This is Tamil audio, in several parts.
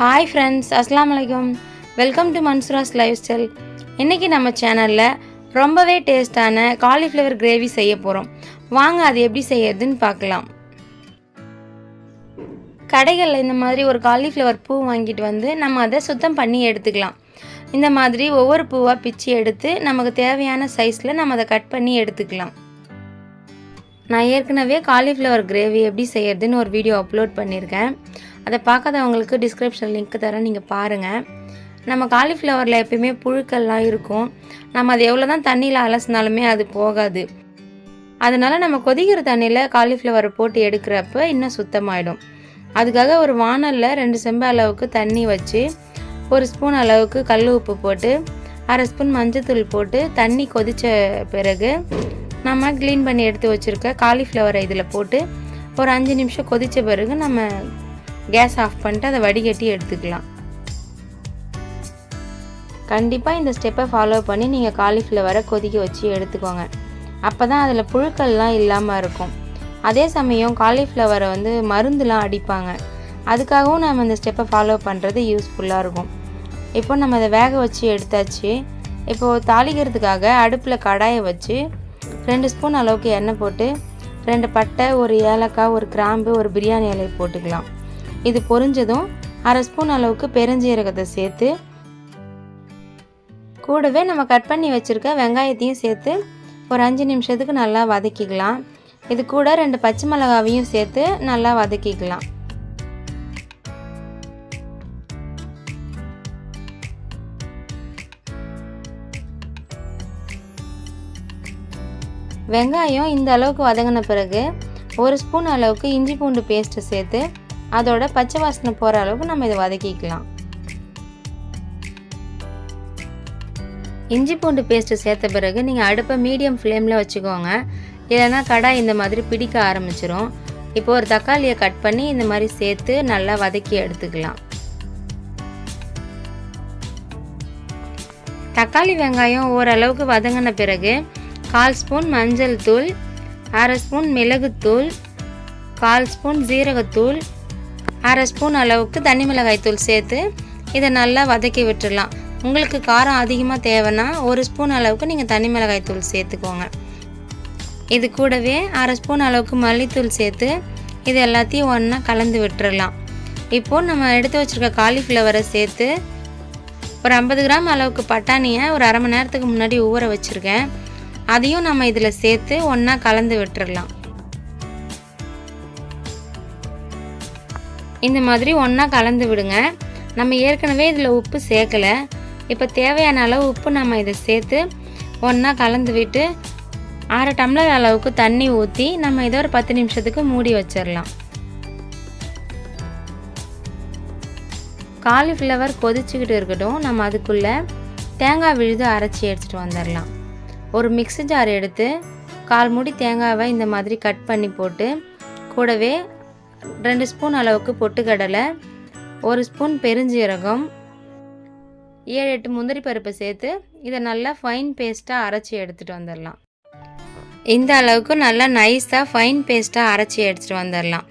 ஹாய் ஃப்ரெண்ட்ஸ் அஸ்லாம் வலைக்கம் welcome to Mansoora's lifestyle இன்றைக்கி நம்ம சேனலில் ரொம்பவே டேஸ்டான காலிஃப்ளவர் கிரேவி செய்ய போகிறோம் வாங்க அது எப்படி செய்யறதுன்னு பார்க்கலாம். கடைகளில் இந்த மாதிரி ஒரு காலிஃப்ளவர் பூ வாங்கிட்டு வந்து நம்ம அதை சுத்தம் பண்ணி எடுத்துக்கலாம். இந்த மாதிரி ஒவ்வொரு பூவாக பிச்சு எடுத்து நமக்கு தேவையான சைஸில் நம்ம அதை கட் பண்ணி எடுத்துக்கலாம். நான் ஏற்கனவே காலிஃப்ளவர் கிரேவி எப்படி செய்யறதுன்னு ஒரு வீடியோ அப்லோட் பண்ணியிருக்கேன். அதை பார்க்காதவங்களுக்கு டிஸ்கிரிப்ஷன் லிங்க் தரேன் நீங்கள் பாருங்கள் நம்ம காலிஃப்ளவரில் எப்பயுமே புழுக்கள்லாம் இருக்கும். நம்ம அது எவ்வளோ தான் தண்ணியில் அலசினாலுமே அது போகாது. அதனால் நம்ம கொதிக்கிற தண்ணியில் காலிஃப்ளவரை போட்டு எடுக்கிறப்ப இன்னும் சுத்தமாயிடும். அதுக்காக ஒரு வானலில் ரெண்டு செம்பு அளவுக்கு தண்ணி வச்சு ஒரு ஸ்பூன் அளவுக்கு கல் உப்பு போட்டு அரை ஸ்பூன் மஞ்சத்தூள் போட்டு தண்ணி கொதித்த பிறகு நம்ம க்ளீன் பண்ணி எடுத்து வச்சுருக்க காலிஃப்ளவரை இதில் போட்டு ஒரு அஞ்சு நிமிஷம் கொதித்த பிறகு நம்ம கேஸ் ஆஃப் பண்ணிட்டு அதை வடிகட்டி எடுத்துக்கலாம். கண்டிப்பாக இந்த ஸ்டெப்பை ஃபாலோ பண்ணி நீங்கள் காலிஃப்ளவரை கொதிக்க வச்சு எடுத்துக்கோங்க. அப்போ தான் அதில் புழுக்கள்லாம் இல்லாமல் இருக்கும். அதே சமயம் காலிஃப்ளவரை வந்து மருந்துலாம் அடிப்பாங்க. அதுக்காகவும் நம்ம இந்த ஸ்டெப்பை ஃபாலோ பண்ணுறது யூஸ்ஃபுல்லாக இருக்கும். இப்போ நம்ம அதை வேக வச்சு எடுத்தாச்சு. இப்போது தாளிக்கிறதுக்காக அடுப்பில் கடாயை வச்சு ரெண்டு ஸ்பூன் அளவுக்கு எண்ணெய் போட்டு ரெண்டு பட்டை ஒரு ஏலக்காய் ஒரு கிராம்பு ஒரு பிரியாணி இலை போட்டுக்கலாம். இது பொரிஞ்சதும் அரை ஸ்பூன் அளவுக்கு பெருஞ்சீரகத்தை சேர்த்து கூடவே நம்ம கட் பண்ணி வச்சுருக்க வெங்காயத்தையும் சேர்த்து ஒரு அஞ்சு நிமிஷத்துக்கு நல்லா வதக்கிக்கலாம். இது கூட ரெண்டு பச்சை மிளகாவையும் சேர்த்து நல்லா வதக்கிக்கலாம். வெங்காயம் இந்த அளவுக்கு வதங்கின பிறகு ஒரு ஸ்பூன் அளவுக்கு இஞ்சி பூண்டு பேஸ்ட்டு சேர்த்து அதோட பச்சை வாசனை போகிற அளவுக்கு நம்ம இதை வதக்கிக்கலாம். இஞ்சி பூண்டு பேஸ்ட்டு சேர்த்த பிறகு நீங்கள் அடுப்பை மீடியம் ஃப்ளேமில் வச்சுக்கோங்க. இல்லைன்னா கடாய் இந்த மாதிரி பிடிக்க ஆரம்பிச்சிரும். இப்போ ஒரு தக்காளியை கட் பண்ணி இந்த மாதிரி சேர்த்து நல்லா வதக்கி எடுத்துக்கலாம். தக்காளி வெங்காயம் ஓரளவுக்கு வதங்கின பிறகு கால் ஸ்பூன் மஞ்சள் தூள் அரை ஸ்பூன் மிளகுத்தூள் கால் ஸ்பூன் ஜீரகத்தூள் அரை ஸ்பூன் அளவுக்கு தனி மிளகாய் தூள் சேர்த்து இதை நல்லா வதக்கி விட்டுடலாம். உங்களுக்கு காரம் அதிகமாக தேவைன்னா ஒரு ஸ்பூன் அளவுக்கு நீங்கள் தனி மிளகாய் தூள் சேர்த்துக்கோங்க. இது கூடவே அரை ஸ்பூன் அளவுக்கு மல்லித்தூள் சேர்த்து இது எல்லாத்தையும் ஒன்றா கலந்து விட்டுறலாம் இப்போது நம்ம எடுத்து வச்சுருக்க காலிஃப்ளவரை சேர்த்து ஒரு ஐம்பது கிராம் அளவுக்கு பட்டாணியை ஒரு அரை மணி நேரத்துக்கு முன்னாடி ஊற வச்சுருக்கேன். அதையும் நம்ம இதில் சேர்த்து ஒன்றா கலந்து விட்டுடலாம். இந்த மாதிரி ஒன்றா கலந்து விடுங்க. நம்ம ஏற்கனவே இதில் உப்பு சேர்க்கலை. இப்போ தேவையான அளவு உப்பு நம்ம இதை சேர்த்து ஒன்றா கலந்து விட்டு அரை டம்ளர் அளவுக்கு தண்ணி ஊற்றி நம்ம இதை ஒரு பத்து நிமிஷத்துக்கு மூடி வச்சிடலாம். காலிஃப்ளவர் கொதிச்சுக்கிட்டு இருக்கட்டும். நம்ம அதுக்குள்ளே தேங்காய் விழுது அரைச்சி எடுத்துகிட்டு வந்துடலாம். ஒரு மிக்ஸி ஜார் எடுத்து கால் மூடி தேங்காவை இந்த மாதிரி கட் பண்ணி போட்டு கூடவே ரெண்டு ஸ்பூன் அளவுக்கு பொட்டுக்கடலை ஒரு ஸ்பூன் பெருஞ்சீரகம் ஏழு எட்டு முந்திரி பருப்பை சேர்த்து இதை நல்லா ஃபைன் பேஸ்ட்டாக அரைச்சி எடுத்துகிட்டு வந்துடலாம். இந்த அளவுக்கு நல்லா நைஸாக ஃபைன் பேஸ்ட்டாக அரைச்சி எடுத்துகிட்டு வந்துடலாம்.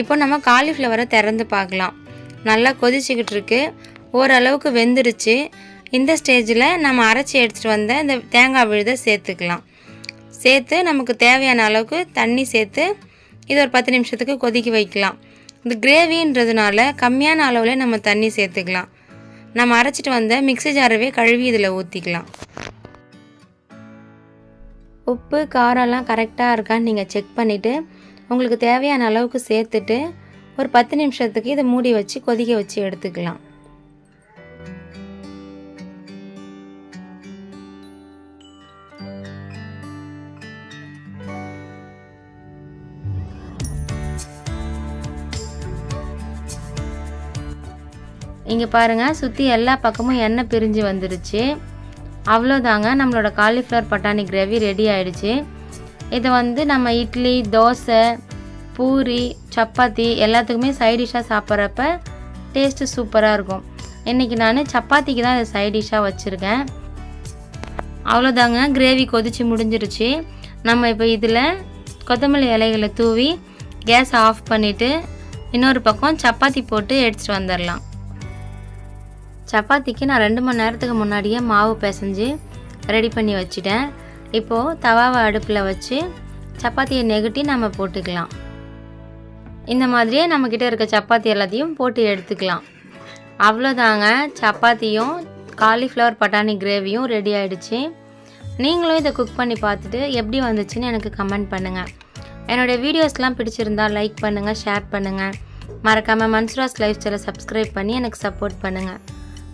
இப்போ நம்ம காலிஃப்ளவரை திறந்து பார்க்கலாம். நல்லா கொதிச்சுக்கிட்டு இருக்கு. ஓரளவுக்கு வெந்துருச்சு. இந்த ஸ்டேஜில் நம்ம அரைச்சி எடுத்துகிட்டு வந்த இந்த தேங்காய் விழுதை சேர்த்துக்கலாம். சேர்த்து நமக்கு தேவையான அளவுக்கு தண்ணி சேர்த்து இது ஒரு பத்து நிமிஷத்துக்கு கொதிக்க வைக்கலாம். இந்த கிரேவின்றதுனால கம்மியான அளவில் நம்ம தண்ணி சேர்த்துக்கலாம். நம்ம அரைச்சிட்டு வந்த மிக்ஸி ஜாரவே கழுவி இதில் ஊற்றிக்கலாம் உப்பு காரம்லாம் கரெக்டாக இருக்கான்னு நீங்கள் செக் பண்ணிவிட்டு உங்களுக்கு தேவையான அளவுக்கு சேர்த்துட்டு ஒரு பத்து நிமிஷத்துக்கு இதை மூடி வச்சு கொதிக்க வச்சு எடுத்துக்கலாம். இங்கே பாருங்கள் சுற்றி எல்லா பக்கமும் எண்ணெய் பிரிஞ்சு வந்துடுச்சு அவ்வளோதாங்க நம்மளோட காலிஃப்ளவர் பட்டாணி கிரேவி ரெடி ஆயிடுச்சு. இதை வந்து நம்ம இட்லி தோசை பூரி சப்பாத்தி எல்லாத்துக்குமே சைட் டிஷ்ஷாக சாப்பிட்றப்ப டேஸ்ட்டு சூப்பராக இருக்கும். இன்றைக்கி நான் சப்பாத்திக்கு தான் இதை சைட் டிஷ்ஷாக வச்சுருக்கேன். அவ்வளோதாங்க கிரேவி கொதித்து முடிஞ்சிருச்சு. நம்ம இப்போ இதில் கொத்தமல்லி இலைகளை தூவி கேஸ் ஆஃப் பண்ணிவிட்டு இன்னொரு பக்கம் சப்பாத்தி போட்டு எடுத்துகிட்டு வந்துடலாம் சப்பாத்திக்கு நான் ரெண்டு மணி நேரத்துக்கு முன்னாடியே மாவு பிசைஞ்சு ரெடி பண்ணி வச்சுட்டேன். இப்போது தவாவை அடுப்பில் வச்சு சப்பாத்தியை நெகட்டி நம்ம போட்டுக்கலாம். இந்த மாதிரியே நம்மக்கிட்ட இருக்க சப்பாத்தி எல்லாத்தையும் போட்டு எடுத்துக்கலாம். அவ்வளோதாங்க. சப்பாத்தியும் காலிஃப்ளவர் பட்டாணி கிரேவியும் ரெடி ஆகிடுச்சு நீங்களும் இதை குக் பண்ணி பார்த்துட்டு எப்படி வந்துச்சுன்னு எனக்கு கமெண்ட் பண்ணுங்கள் என்னுடைய வீடியோஸ்லாம் பிடிச்சிருந்தா லைக் பண்ணுங்கள் ஷேர் பண்ணுங்கள் மறக்காமல் மன்சுராஸ் லைஃப் ஸ்டைலை சப்ஸ்கிரைப் பண்ணி எனக்கு சப்போர்ட் பண்ணுங்கள்